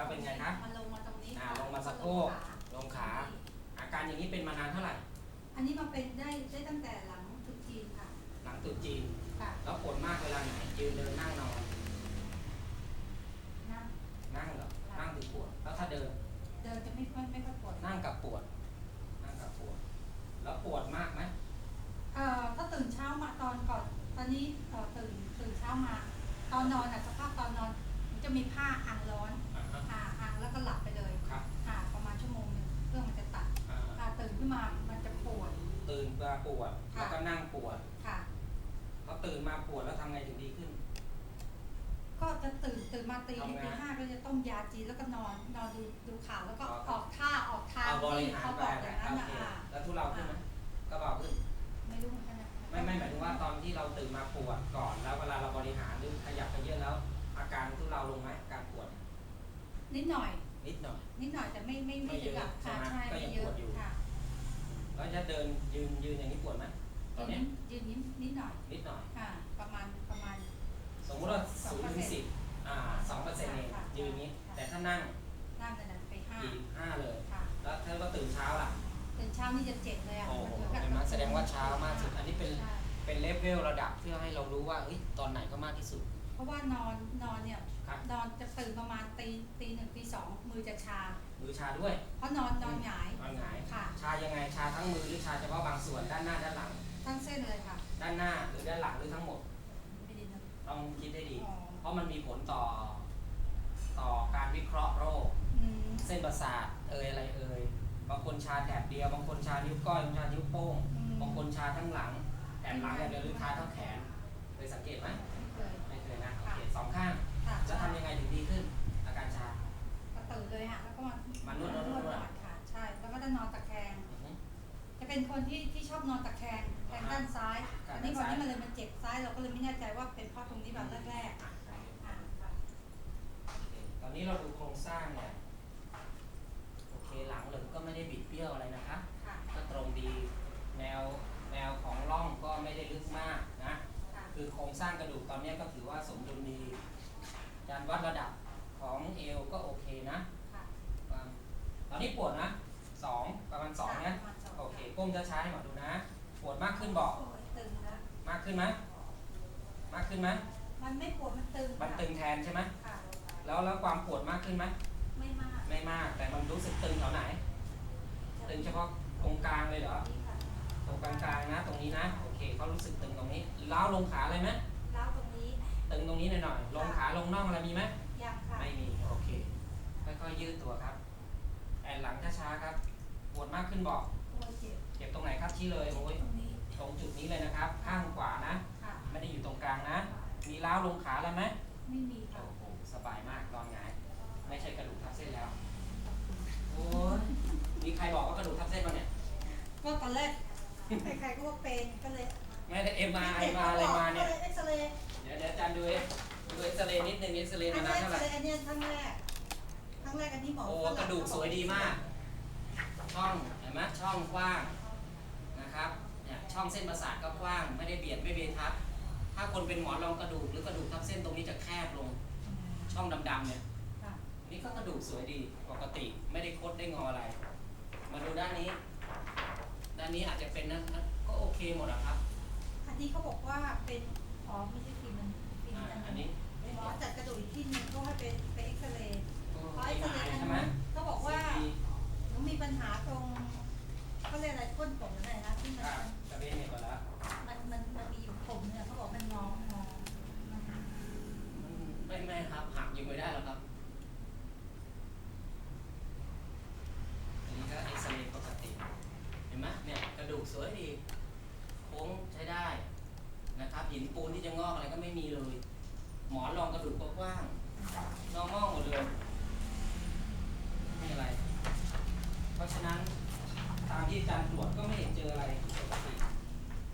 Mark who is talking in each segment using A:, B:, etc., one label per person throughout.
A: แล้วเป็นไงครับ
B: มันลงมาตรงนี้
A: อ่า
B: ค่ะ
A: ลงมาสะโพกลงขา อาการอย่างนี้เป็นมานานเท่าไหร่
B: อันนี้มาเป็นได้ได้ตั้งแต่หลังตรุษจีนค่ะ
A: หลังตรุษจีน
B: ค่ะ
A: แล้วปวดมากเวลาไหนยืนเดินนั่งนอน
B: นั่ง
A: นั่งเหรอ
B: ค่ะ
A: นั่งถึงปวด แล้วถ้าเดิน
B: เดินจะไม่ค่อยไม่ค่อยปวด
A: นั่งกับปวด นั่งกับปวด แล้วปวดมากไหม
B: เอ่อถ้าตื่นเช้ามาตอนก่อน ตอนนี้เอ่อตื่นตื่นเช้ามา ตอนนอนอะสภาพตอนนอนมัน จะมีผ้าอ่างร้อน
A: อ่าฮะ
B: อ่าอ่างแล้วก็หลับไปเลย
A: ครับ
B: อ่าประมาณชั่วโมงหนึงเครื่องมันจะตัด
A: อ่า
B: อ่าตื่นขึ้นมามันจะปวด
A: ตื่นมาปวด
B: ค่ะ
A: แล้วก็นั่งปวด
B: ค่ะ
A: พอตื่นมาปวดแล้วทำไงถึงดีขึ้น
B: ก็จะตื่นตื่นมาตี
A: ทำงาน
B: ตีห้าก็จะต้มยาจีนแล้วก็นอนนอนดูดูข่าวแล้วก็
A: อ๋อ
B: ออกท่าออกทาง
A: เอาบริ
B: ที่
A: หาร
B: เขา
A: ไป
B: บอกอย่างนั้น
A: โอ
B: นะ
A: เค
B: อ่า
A: แล้วทุเราขึ้นไหมก็เบาขึ้น
B: ไม่รู้เหมือนกันนะ
A: ไม่ไม่หมายถึงว่าตอนที่เราตื่นมาปวดก่อนแล้วเวลาเราบริหารหรือขยับไปเยอะแล้ว อาการทุเราลงไหมอาการปวด
B: นิดหน่อย
A: นิดหน่อย
B: นิดหน่อยแต่ไม่ไม่
A: ไม่
B: ไม่
A: เย
B: ถึ
A: อะ
B: งกับ
A: ใช่
B: ค่ะ
A: ไหม
B: ใช่
A: ก็
B: ไม่
A: ยัง
B: เย
A: ปว
B: อะ
A: ดอยู่
B: ค่ะ
A: แล้วจะเดินยืนยืนอย่างนี้ปวดไหมตอนเนี้ย
B: ยืนยืนนิดหน่อย
A: นิดหน่อย
B: ค่ะ ประมาณประมาณ
A: สมมติว่า
B: สอ
A: ศู
B: ง
A: นย์
B: เปอร์
A: ถึง
B: เซ็
A: สิ
B: น
A: บ
B: ต์
A: อ่าสองเปอร์เซ็นต์เอง
B: ค่ะ
A: ยืนอย่างนี้
B: ค่ะ
A: แต่ถ้านั่ง
B: นั่งนั้นไปห้า
A: อีกห้าเลย
B: ค่ะ
A: แล้วถ้าว่าตื่นเช้าล่ะ
B: ตื่นเช้านี่จะเจ็บเลยอะ
A: โอ้โห
B: มันเหมือนกับ
A: เห็นไหมแสดงว่าเช้ามากสุดอันนี้เป็น
B: ใช่
A: เป็นเลเวลระดับเพื่อให้เรารู้ว่าเอ้ยตอนไหนก็มากที่สุด
B: เพ ราะว่านอนนอนเนี่ย
A: ครับ
B: นอนจะตื่นประมาณตีตีหนึ่งตีสองมือจะชา
A: มือชาด้วย
B: เพราะนอนนอนหงาย
A: นอนหงาย
B: ค่ะ
A: ชายังไง ชาทั้งมือหรือชาเฉพาะบางส่วนด้านหน้าด้านหลัง
B: ทั้งเส้นเลยค่ะ
A: ด้านหน้าหรือด้านหลังหรือทั้งหมด
B: ไม่ดีนะ
A: ต้องคิดให้ดี
B: อ๋อ
A: เพราะมันมีผลต่อ ต่อการวิเคราะห์โรค
B: อืม
A: เส้นประสาทเอยอะไรเอยบางคนชาแถบเดียว บางคนชานิ้วก้อยบางคนชานิ้วโป้ง
B: อืม
A: บางคนชาทั้งหลังแถบหลังแบบเดียวหรือชาทั้งแขนเคยสังเกตไหม
B: ไม่เคย
A: ไม่เคยนะ โอเค สองข้าง
B: ค่ะ
A: จะทำยังไงถึงดีขึ้น อาการชา
B: ก็ตื่นเลยค่ะแล้วก็มามา
A: นวดนวดนวด
B: หน่อยค่ะ ใช่ แล้วก็จะนอนตะแคง
A: อือฮึ
B: จะเป็นคนที่ที่ชอบนอนตะแคงแทงด้านซ้าย
A: ค่ะ
B: อันนี้
A: ด้าน
B: วัน
A: ซ้าย
B: นี้มันเลยมันเจ็บซ้ายเราก็เลยไม่แน่ใจว่าเป็นเพราะตรงนี้แบบแรกๆ
A: อะ
B: อ่าค่ะ
A: โอเคตอนนี้เราดูโครงสร้างเนี่ยโอเคหลังเหลิมก็ไม่ได้บิดเบี้ยวอะไรนะคะ
B: ค่ะ
A: ก็ตรงดีแนวแนวของร่องก็ไม่ได้ลึกมากนะ
B: ค่ะ
A: คือโครงสร้างกระดูกตอนนี้ก็ถือว่าสมดุลดีการวัดระดับของเอวก็โอเคนะ
B: ค่ะ
A: ความตอนนี้ปวดนะสองประมาณสองนะ
B: ประมาณสอง
A: โอเคก้มช้าๆให้หมอดูนะ ปวดมากขึ้นบอก
B: โอ้ยตึงแล้ว
A: มากขึ้นไหมมากขึ้นไหม
B: มันไม่ปวดมันตึง
A: มัน
B: ค่ะ
A: ตึงแทนใช่ไหม
B: ค่ะ
A: แล้วแล้วความปวดมากขึ้นไหม
B: ไม่มาก
A: ไม่มาก แต่มันรู้สึกตึงแถวไหน ตึงเฉพาะตรงกลางเลยเหรอ
B: นี่ค่ะ
A: ตรงกลางๆนะ ตรงนี้นะโอ เคเขารู้สึกตึงตรงนี้ล้าวลงขาเลยไหม
B: แล้วตรงนี้
A: ตึงตรงนี้หน่อยๆลงขาลงน่องอะไรมีไหม
B: ยังค่ะ
A: ไม่มีโอเคค่อยๆยืดตัวครับแอนหลังช้าๆครับปวดมากขึ้นบอก
B: โอ้ยเจ็บ
A: เจ็บตรงไหนครับชี้เลยโอ้ย
B: ตรงนี้
A: ตรงจุดนี้เลยนะครับ ข้างขวานะ
B: ค่ะ
A: ไม่ได้อยู่ตรงกลางนะ มีล้าวลงขาแล้วไหม
B: ไม่มีค่ะ
A: โอ้โหสบายมากนอนหงายไม่ใช่กระดูกทับเส้นแล้วโอ้ยมีใครบอกว่ากระดูกทับเส้นมาเนี่ย
B: ก็ตอนแรก ใครๆก็ว่าเป็นก็เลย
A: ไม่ได้เอ็มมาไอมาอะไรมาเนี่ย
B: ก็ลเอ็กซเรย์
A: เดี๋ยวเดี๋ยวอาจารย์ดูเอ็ดูเอ็กซเรย์นิดนึงเอ็กซเรย์
B: อั
A: มานนาน
B: นี้
A: เท่าไหร่
B: อันนี้ครั้งแรกครั้งแรกอันนี้หมอ
A: โอ้
B: ฝง
A: กระดูกสวยดีมาก ช่องเห็นไหมช่องกว้างนะครับเนี่ยช่องเส้นประสาทก็กว้างไม่ได้เบียดไม่เบียดทับ ถ้าคนเป็นหมอนรองกระดูกหรือกระดูกทับเส้นตรงนี้จะแคบลงช่องดำๆเนี่ย
B: ค่ะ
A: นี่ก็กระดูกสวยดีปกติไม่ได้คดได้งออะไร มาดูด้านนี้ ด้านนี้อาจจะเป็นนะก็โอเคหมดอะครับ
B: อันนี้เขาบอกว่าเป็นอ๋อไม่ใช่ฟิล์มมันฟิล์ม
A: อ่า
B: อัน
A: อัน
B: นี้
A: นี้
B: หมอจัดกระดูกอีกที่หนึงก็ให้เป็นไปเอ็กซเรย์
A: ก็
B: พอ
A: ไม่
B: เอ็กซ
A: หา
B: เร
A: ย
B: ย์อัน
A: ใช่ไหม
B: นั้นเขาบอกว่า
A: CT
B: หนูมีปัญหาตรงเขาเรียกอะไรก้นผมอะไรนะที่มัน
A: อะกระเบนเนี่ยก่อนละ
B: มันมันมันมีอยู่ผมเนี่ยเขาบอกมันงองงอมัน
A: มันไม่ไม่ครับหักยังไม่ได้หรอกครับ อันนี้ก็เอ็กซเรย์ปกติ เห็นไหมเนี่ย กระดูกสวยดีโค้งใช้ได้นะครับหินปูนที่จะงอกอะไรก็ไม่มีเลย หมอนรองกระดูกก็กว้างนอกงอกหมดเลยไม่อะไร เพราะฉะนั้นตามที่อาจารย์ตรวจก็ไม่เห็นเจออะไรผิดปกติ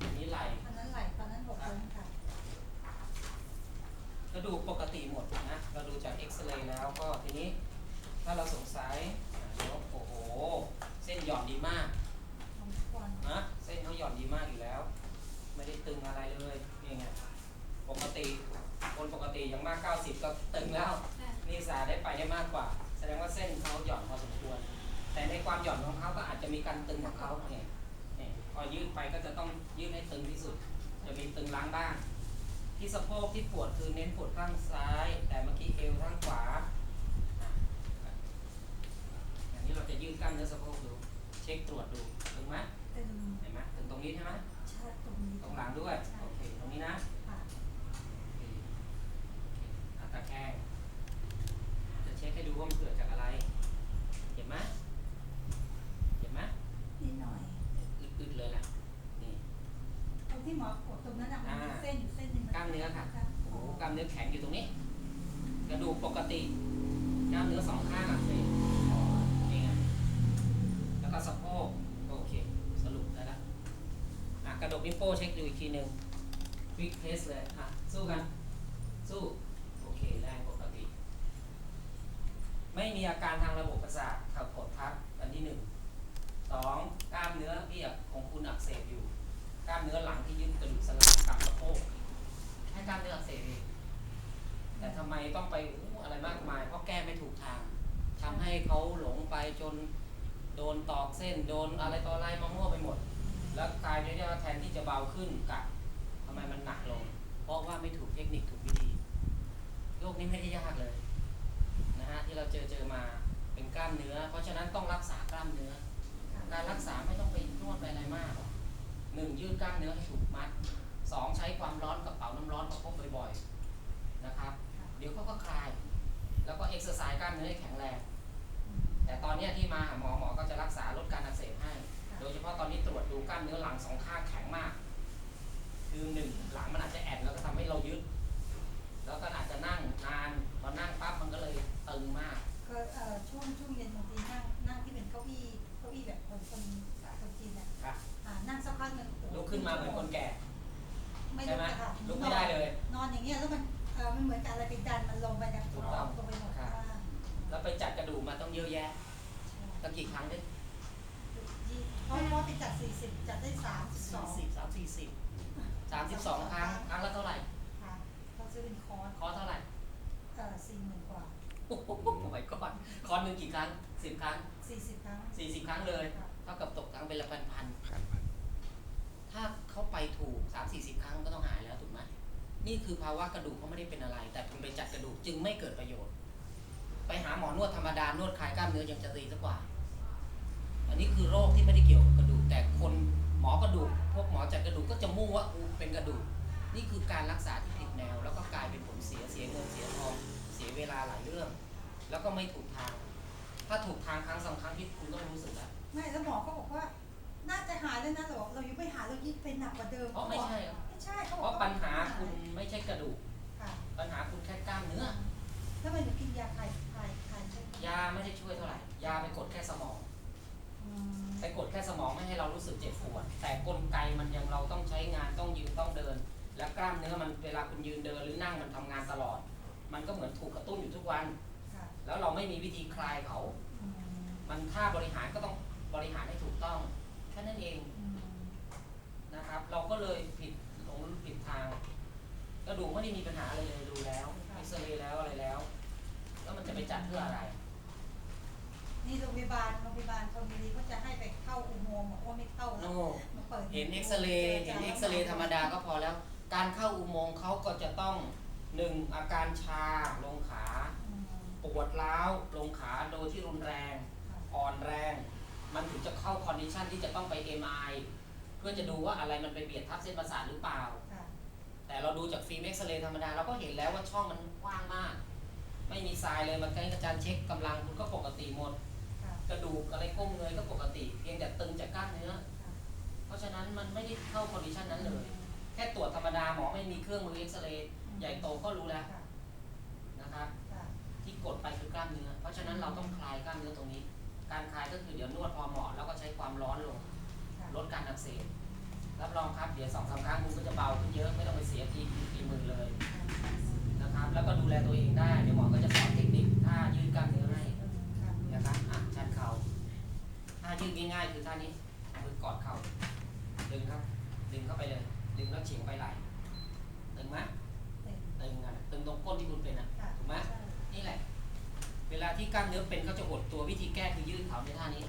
A: อันนี้ไหล
B: อันนั้นไหลตอนนั้นหกล้มค่ะ
A: กระดูกปกติหมดนะ เราดูจากเอ็กซเรย์แล้วก็ทีนี้ ถ้าเราสงสัยอะยกโอ้โห เส้นหย่อนดีมาก
B: ของทุกวัน
A: นะเส้นเขาหย่อนดีมากอยู่แล้ว ไม่ได้ตึงอะไรเลยนี่ไงปกติ คนปกติอย่างมาก 90 ก็ตึงแล้ว นี่สาได้ไปได้มากกว่าดงว่าเส้นเขาหย่อนพอสมควร แต่ในความหย่อนของเขาก็อาจจะมีการตึงของเขาเนี่ยเนี่ยพอยืดไปก็จะต้องยืดให้ตึงที่สุด จะมีตึงล้างบ้าง ที่สะโพกที่ปวดคือเน้นปวดข้างซ้าย แต่เมื่อกี้เอวข้างขวาอะอย่างนี้เราจะยืดกล้ามเนื้อสะโพกดู เช็คตรวจดู ตึงไหม
B: ตึง
A: เห็นไหม ตึงตรงนี้ใช่ไหม
B: ชาตรงนี้
A: ตรงหลังด้วย โอเค ตรงนี้นะ
B: ค่ะ
A: โอเคอะตะแคงจะเช็คให้ดูว่ามันเกิดจากอะไร เห็นไหมเห็นไหม
B: นิดหน่อย
A: อึดๆเลยแหละ นี่
B: ตรงที่หมอกดต รงนั้นอะมันมี
A: อ่า
B: เส้นอยู่เส้นหนึ่ง
A: กล้ามเนื้อค่ะโอ้โหกล้ามเนื้อแข็งอยู่ตรงนี้ กระดูกปกติกล้ามเนื้อสองข้างอักเสบนี่ไงแล้วก็สะโพกโอเค สรุปได้ละอะกระดกนิ้วโป้งเช็คดูอีกทีหนึ่งควิกเทสเลยอะสู้กัน สู้ โอเคแรงปกติ ไม่มีอาการทางระบบประสาทขับกดทับอันที่หนึ่งสองกล้ามเนื้อที่ของคุณอักเสบอยู่ก ล้ามเนื้อหลังที่ยึดกระดูกสันหลังกับสะโพกแค่กล้ามเนื้ออักเสบเองแต่ทำไมต้องไปออะไรมากมาย เพราะแก้ไม่ถูกทางทำให้เขาหลงไปจนโดนตอกเส้นโดนอะไรต่ออะไรมามั่วไปหมด แล้วกลายเป็นว่าแทนที่จะเบาขึ้นกลับทำไมมันหนักลง เพราะว่าไม่ถูกเทคนิคถูกวิธีโรคนี้ไม่ได้ยากเลยนะฮะที่เราเจอเจอมาเป็นกล้ามเนื้อ เพราะฉะนั้นต้องรักษากล้ามเนื้อ การรักษาไม่ต้องไปนวดไปอะไรมาก หรอกหนึ่งยืดกล้ามเนื้อให้ถูกมัดสองใช้ความร้อนกระเป๋าน้ำร้อนประคบบ่อยๆนะครับ เดี๋ยวเขาก็คลาย แล้วก็เอ็กซ์ไซส์กล้ามเนื้อให้แข็งแรง แต่ตอนเนี้ยที่มาหาหมอหมอก็จะรักษาลดการอักเสบให้ โดยเฉพาะตอนนี้ตรวจดูกล้ามเนื้อหลังสองข้างแข็งมาก คือหนึ่งหลังมันอาจจะแอนแล้วก็ทำให้เรายึด แล้วก็อาจจะนั่งนานพอนั่งปั๊บมันก็เลยตึงมาก
B: ก็เอ่อช่วงช่วงเย็นบางทีนั่งนั่งที่เป็นเก้าอี้เก้าอี้แบบคนคนคนจีนเนี่ย
A: ครับ
B: อ่านั่งสักพักหนึ่งโอ้โลุ
A: กขึ้นมาเหมือนคนแก่
B: ไม่
A: ใช่
B: ลุก
A: ไหม
B: อะค่ะ
A: ลุกไม่ได้เลย
B: นอนอย่างเงี้ยแล้วมันเออมันเหมือนกับอะไรไปดันมันลงไปนะ
A: ถูกต้อง
B: ลงไปหมด
A: ครับ
B: ข้าง
A: แล้วไปจัดกระดูกมาต้องเยอะแยะ
B: ใช่
A: ตั้งกี่ครั้งได้
B: เพราะเพราะไปจัดสี่สิบจัดได้สามสิบสอง
A: สิบสามสี่สิบสามสิบสองครั้ง ครั้งละเท่าไหร่
B: ค่ะเขาซื้อเป็นคอร์ส
A: คอร์สเท่าไหร่
B: เอ่อสี่หมื่นกว่า
A: โอ้โหไม่ก่อนคอร์สหนึ่งกี่ครั้งสิบครั้ง
B: สี่สิบครั้ง
A: สี่สิบครั้งเลย
B: ค่ะ
A: เท่ากับตกครั้งเป็นละพันพัน
C: พันพัน
A: ถ้าเขาไปถูกสามสี่สิบครั้งก็ต้องหายแล้วถูกไหมนี่คือภาวะกระดูกเขาไม่ได้เป็นอะไร แต่คุณไปจัดกระดูกจึงไม่เกิดประโยชน์ ไปหาหมอนวดธรรมดานวดคลายกล้ามเนื้อยังจะดีสักกว่า อันนี้คือโรคที่ไม่ได้เกี่ยวกับกระดูก แต่คนหมอกระดูก พวกหมอจัดกระดูกก็จะมุ่งว่าเป็นกระดูก นี่คือการรักษาที่ผิดแนว แล้วก็กลายเป็นผลเสียเสียเงินเสียทองเสียเวลาหลายเรื่อง แล้วก็ไม่ถูกทาง ถ้าถูกทางครั้งสองครั้งที่คุณต้องรู้สึกแล้ว
B: ไม่แล้วหมอก็บอกว่า น่าจะหายแล้วนะหรอเรายังไม่ หายเรายิ่งเป็นหนักกว่าเดิม
A: เพราะไม่ใช่หรอก
B: ไม่ใช่เขา
A: เพ
B: บอก
A: ราะปัญหาคุณไม่ใช่กระดูก
B: ค่ะ
A: ปัญหาคุณแค่กล้ามเนื้อ
B: ถ้าไม่หนูกินยาคลายคลายคลายใช่ไหม
A: ยาไม่ได้ช่วยเท่าไหร่ ยาไปกดแค่สมอง
B: อืม
A: ไปกดแค่สมองไม่ให้เรารู้สึกเจ็บปวด แต่กลไกมันยังเราต้องใช้งานต้องยืนต้องเดิน และกล้ามเนื้อมันเวลาคุณยืนเดินหรือนั่งมันทำงานตลอด มันก็เหมือนถูกกระตุ้นอยู่ทุกวัน
B: ค่ะ
A: แล้วเราไม่มีวิธีคลายเขา
B: อืม
A: มันถ้าบริหารก็ต้องบริหารให้ถูกต้องแค่นั้นเอง
B: อืม
A: นะครับ เราก็เลยผิดหลงผิดทางกระดูกไม่ได้มีปัญหาอะไรเลยดูแล้วเอ็กซเรย์แล้วอะไรแล้ว แล้วมันจะไปจัดเพื่ออะไร
B: นี่โรงพยาบาลโรงพยาบาลธนบุรีเขาจะให้ไปเข้าอุโมงค์บอกว่าไม่เข้าแล้ว
A: โน่
B: มาเปิด
A: เห็นเอ็กซเรย์เห็นเอ็กซเรย์ธรรมดาก็พอแล้ว การเข้าอุโมงค์เขาก็จะต้องหนึ่งอาการชาลงขา
B: อืม
A: ปวดร้าวลงขาโดยที่รุนแรง
B: ค่ะ
A: อ่อนแรง มันถึงจะเข้าคอนดิชันที่จะต้องไป MRI เพื่อจะดูว่าอะไรมันไปเบียดทับเส้นประสาทหรือเปล่า
B: ค่ะ
A: แต่เราดูจากฟิล์มเอ็กซเรย์ธรรมดาเราก็เห็นแล้วว่าช่องมันกว้างมาก ไม่มีทรายเลยมันใกล้อาจารย์เช็คกำลังคุณก็ปกติหมด
B: ค่ะ
A: กระดูกอะไรก้มเงยก็ปกติ เพียงแต่ตึงจากกล้ามเนื้อ
B: ค่ะ
A: เพราะฉะนั้นมันไม่ได้เข้าคอนดิชันนั้นเลย แค่ตรวจธรรมดาหมอไม่มีเครื่องมือเอ็กซเรย์ใหญ่โตก็รู้แล้ว
B: ค่ะ
A: นะครับ
B: ค่ะ
A: ที่กดไปคือกล้ามเนื้อ เพราะฉะนั้นเราต้องคลายกล้ามเนื้อตรงนี้ การคลายก็คือเดี๋ยวนวดพอเหมาะแล้วก็ใช้ความร้อนลง
B: ค่ะ
A: ลดการอักเสบรับรองครับ เดี๋ยวสองสามครั้งคุณก็จะเบาขึ้นเยอะไม่ต้องไปเสียทีกี่หมื่นเลยนะครับ แล้วก็ดูแลตัวเองได้ เดี๋ยวหมอก็จะสอนเทคนิคท่ายืดกล้ามเนื้อให้
B: ค่ะ
A: นะครับอะชันเข่าท่ายืดง่ายๆคือท่านี้เอามือกอดเข่าดึงครับ ดึงเข้าไปเลย ดึงแล้วเฉียงไปไหล่ตึงไหม
B: เต็ม
A: ตึงอะตึงตรงก้นที่คุณเป็นอะ
B: ค่ะ
A: ถูกไหม
B: ใช่
A: นี่แหละ เวลาที่กล้ามเนื้อเป็นเขาจะหดตัววิธีแก้คือยืดเขาในท่านี้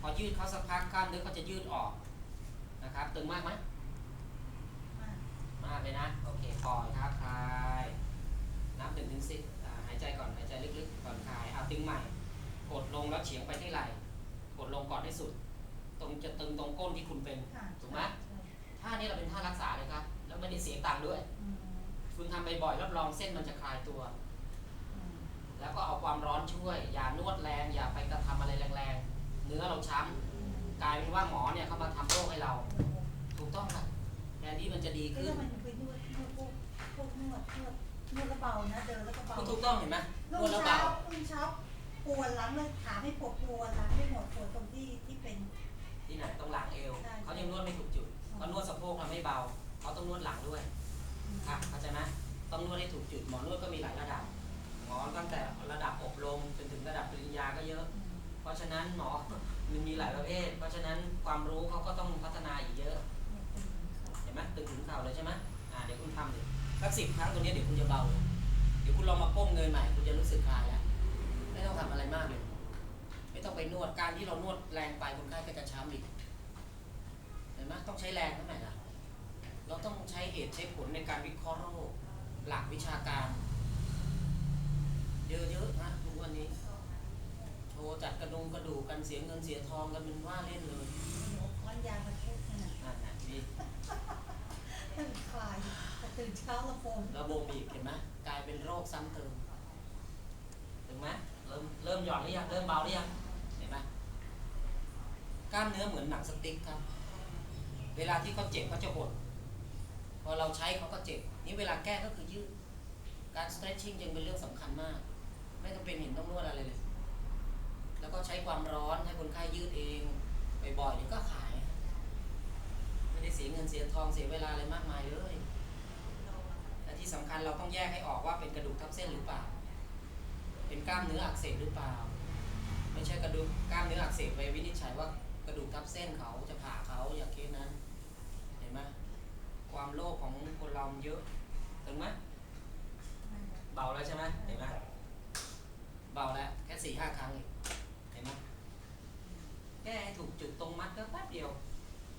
A: พอยืดเขาสักพักกล้ามเนื้อเขาจะยืดออกนะครับ ตึงมากไหม
B: มาก
A: มากเลยนะ โอเคปล่อยครับคลายนับหนึ่งถึงสิบอ่าหายใจก่อนหายใจลึกๆก่อนคลายเอาตึงใหม่ กดลงแล้วเฉียงไปที่ไหล่กดลงก่อนให้สุด ตรงจะตึงตรงก้นที่คุณเป็น
B: ค่ะ
A: ถูกไหม
B: ใช่
A: ท่านี้เราเป็นท่ารักษาเลยครับ แล้วไม่ได้เสียตังค์ด้วย
B: อืม
A: คุณทำบ่อยๆรับรองเส้นมันจะคลายตัว
B: อืม
A: แล้วก็เอาความร้อนช่วย อย่านวดแรง อย่าไปกระทำอะไรแรงๆ เนื้อเราช้ำกลายเป็นว่าหมอเนี่ยเขามาทำโรคให้เรา ถูกต้องครับแทนที่มันจะดี
B: ก็
A: ขึ้
B: ยั
A: น
B: งมันไปนวดนวดพวกพวกนวดนวดนวดแล้วเบานะเดินแล้วก็เบา
A: ก็ถูกต้องเห็นไหมน
B: รุ่
A: วด
B: ง
A: แล้ว
B: เช้า
A: เบา
B: รุ่งเช้าปวดหลังเลยขาไม่ปวดปวดหลังไม่หมดปวดตรงที่ที่เป็น
A: ที่ไหนต้องหลังเอว
B: ใช่
A: เขายังนวดไม่ถูกจุดเขานวดสะโพกทำให้เบาเขาต้องนวดหลังด้วยค่ะเข้าใจไหมต้องนวดให้ถูกจุดหมอนวดก็มีหลายระดับ หมอตั้งแต่ระดับอบรมจนถึงระดับปริญญาก็เยอะ
B: อืม
A: เพ ราะฉะนั้นหมอมันมีหลายประเภท เพราะฉะนั้นความรู้เขาก็ต้องพัฒนาอีกเยอะ
B: เห็
A: นไหมตึงถึงเข่าเลยใช่ไหมอ่าเดี๋ยวคุณทำดิสักสิบครั้งตรงนี้เดี๋ยวคุณจะเบาเลยเดี๋ยวคุณลองมาก้มเงยใหม่คุณจะรู้สึกคลายแล้วไม่ต้องทำอะไรมากเลย ไม่ต้องไปนวด การที่เรานวดแรงไปคนไข้ก็จะช้ำอีก เห็นไหมต้องใช้แรงเท่าไหร่ล่ะ เราต้องใช้เหตุใช้ผลในการวิเคราะห์โรคหลักวิชาการ เยอะๆนะทุกวันนี้ โชว์จัดกระดงกระดูกกันเสียเงินเสียทองกันเป็นว่าเล่นเลย
B: เดี๋ยวก้อนยามาเช็ดนั่นน่ะ
A: นั่นนะมี
B: ให้มันคลายแต่ตื่นเช้าละโฟม
A: ระบมอีกเห็นไหมกลายเป็นโรคซ้ำเติมถึงไหมเริ่มเริ่มหย่อนหรือยังเริ่มเบาหรือยังเห็นไหมกล้ามเนื้อเหมือนหนังสติ๊กครับ เวลาที่เขาเจ็บเขาจะหดพอเราใช้เขาก็เจ็บ นี่เวลาแก้ก็คือยืด การ stretching ยังเป็นเรื่องสำคัญมาก ไม่จำเป็นเห็นต้องนวดอะไรเลย แล้วก็ใช้ความร้อนให้คนไข้ยืดเองบ่อยๆเดี๋ยวก็ขาย ไม่ได้เสียเงินเสียทองเสียเวลาอะไรมากมายเลยแต่ที่สำคัญเราต้องแยกให้ออกว่าเป็นกระดูกทับเส้นหรือเปล่า เป็นกล้ามเนื้ออักเสบหรือเปล่า ไม่ใช่กระดูกกล้ามเนื้ออักเสบไปวินิจฉัยว่ากระดูกทับเส้นเขาจะผ่าเขาอย่างเคสนั้น เห็นไหมความโลภของคนเราเยอะถึงไหมเบาแล้วใช่ไหมเห็นไหมเบาแล้วแค่สี่ห้าครั้งเอง ก้ให้ถูกจุดตรงมัดก็แป๊บเดียว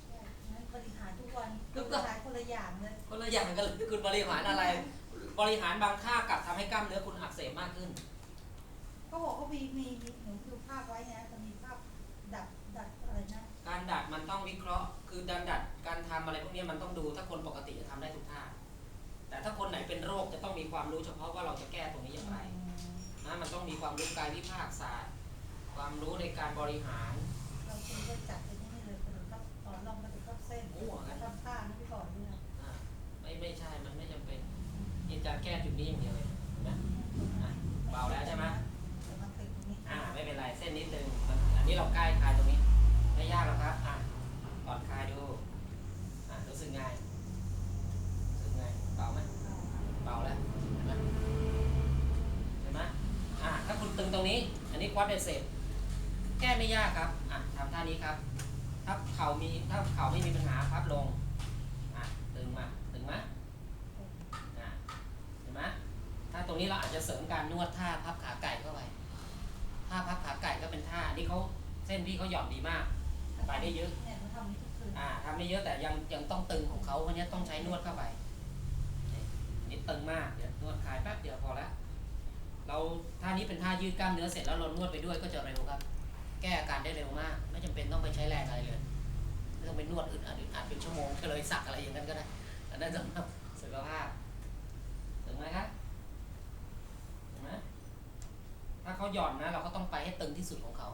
B: ใช่งั้นบริหารทุกวัน
A: ทุ
B: บ
A: กวัน
B: ริหารคนละอย่างเลย
A: คนละอย่างกันเลยคุณบริหารอะไร บริหารบางท่ากลับทำให้กล้ามเนื้อคุณอักเสบมากขึ้น
B: เขาบอกเขามีมีมีหนูดูภาพไว้นะจะมีภาพดัดดัดอะไรนะ
A: การดัดมันต้องวิเคราะห์ คือการดัดการทำอะไรพวกนี้มันต้องดู ถ้าคนปกติจะทำได้ทุกท่า แต่ถ้าคนไหนเป็นโรคจะต้องมีความรู้เฉพาะว่าเราจะแก้ตรงนี้อย่างไรนะมันต้องมีความรู้กายวิภาคศาสตร์ ความรู้ในการบริหาร
B: ตึง
A: ตรงนี้ อันนี้ควอดเดเซตแก้ไม่ยากครับอะทำท่านี้ครับ ถ้าเข่ามีถ้าเข่าไม่มีปัญหาพับลงอะตึงมาตึงไหมอะเห็นไหมถ้าตรงนี้เราอาจจะเสริมการนวดท่าพับขาไก่เข้าไปท่าพับขาไก่ก็เป็นท่าอันนี้เขาเส้นพี่เขาหย่อนดีมากไปได้เยอะ
B: ทำนี่ทุกคืน
A: อ่าทำไม่เยอะแต่ยังยังต้องตึงของเขาเพราะนี้ต้องใช้นวดเข้าไปนี่ตึงมากเดี๋ยวนวดคลายแป๊บเดียวพอแล้ว ท่านี้เป็นท่ายืดกล้ามเนื้อเสร็จแล้วเรานวดไปด้วยก็จะเร็วครับ แก้อาการได้เร็วมาก ไม่จำเป็นต้องไปใช้แรงอะไรเลยไม่ต้องไปนวดอึดอัดอึดอัดเป็นชั่วโมงก็เลยสักอะไรอย่างนั้นก็ได้อันนั้นสำหรับสุขภาพถึงไหมครับถึงไหมถ้าเขาหย่อนนะ เราก็ต้องไปให้ตึงที่สุดของเขา